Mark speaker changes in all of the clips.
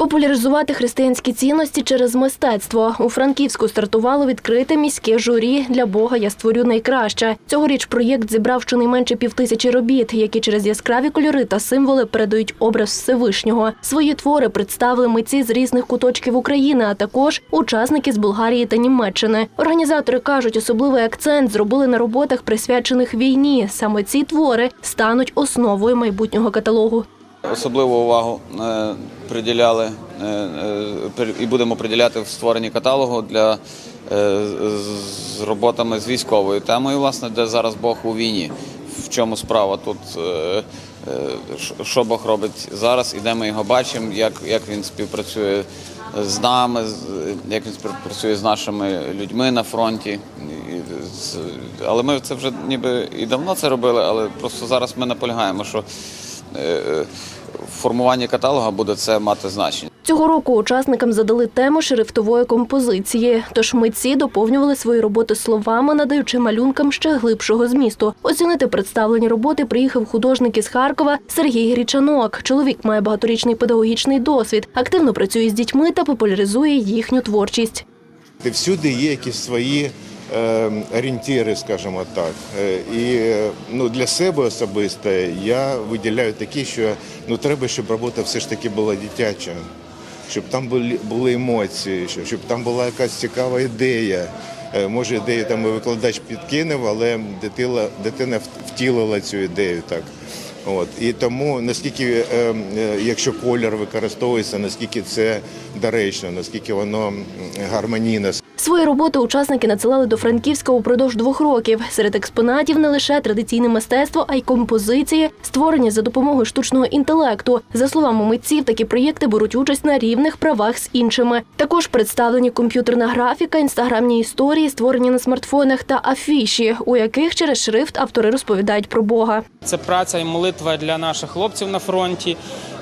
Speaker 1: Популяризувати християнські цінності через мистецтво. У Франківську стартувало відкрите міське журі для Бога я створю найкраще. Цьогоріч проєкт зібрав щонайменше півтисячі робіт, які через яскраві кольори та символи передають образ Всевишнього. Свої твори представили митці з різних куточків України, а також учасники з Болгарії та Німеччини. Організатори кажуть, особливий акцент зробили на роботах, присвячених війні. Саме ці твори стануть основою майбутнього каталогу.
Speaker 2: Особливу увагу е, приділяли е, е, і будемо приділяти в створенні каталогу для з- роботами з військовою темою, власне, де зараз Бог у війні. В чому справа тут, що- Бог робить зараз, і де ми його бачимо, як, як він співпрацює з нами, як він співпрацює з нашими людьми на фронті. Але ми це вже ніби і давно це робили, але просто зараз ми наполягаємо, що формуванні каталога буде це мати значення.
Speaker 1: Цього року учасникам задали тему шрифтової композиції. Тож митці доповнювали свої роботи словами, надаючи малюнкам ще глибшого змісту. Оцінити представлені роботи приїхав художник із Харкова Сергій Грічанок. Чоловік має багаторічний педагогічний досвід, активно працює з дітьми та популяризує їхню творчість.
Speaker 3: Всюди є якісь свої е, орієнтири, скажімо так. Е, і е, ну, для себе особисто я виділяю такі, що ну, треба, щоб робота все ж таки була дитяча, щоб там були, були емоції, щоб, щоб там була якась цікава ідея. Е, Може, ідею там і викладач підкинув, але дитина, дитина втілила цю ідею так. От і тому наскільки, е, е, якщо колір використовується, наскільки це доречно, наскільки воно м, гармонійно
Speaker 1: Свої роботи учасники надсилали до Франківська упродовж двох років. Серед експонатів не лише традиційне мистецтво, а й композиції, створені за допомогою штучного інтелекту. За словами митців, такі проєкти беруть участь на рівних правах з іншими. Також представлені комп'ютерна графіка, інстаграмні історії, створені на смартфонах та афіші, у яких через шрифт автори розповідають про Бога.
Speaker 4: Це праця і молитва для наших хлопців на фронті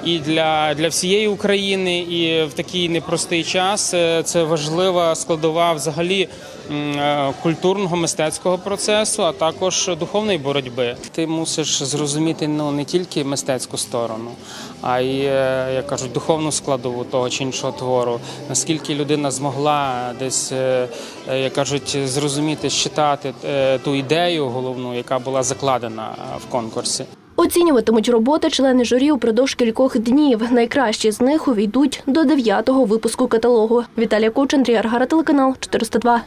Speaker 4: і для, для всієї України. І в такий непростий час е, це важлива складова взагалі е, культурного мистецького процесу, а також духовної боротьби. Ти мусиш зрозуміти ну не тільки мистецьку сторону, а й е, як кажуть, духовну складову того чи іншого твору. Наскільки людина змогла десь як кажуть, зрозуміти, считати е, ту ідею головну, яка була закладена в конкурсі.
Speaker 1: Оцінюватимуть роботи члени журі упродовж кількох днів. Найкращі з них увійдуть до дев'ятого випуску каталогу. Віталія Коч, Андрій Аргара, телеканал 402.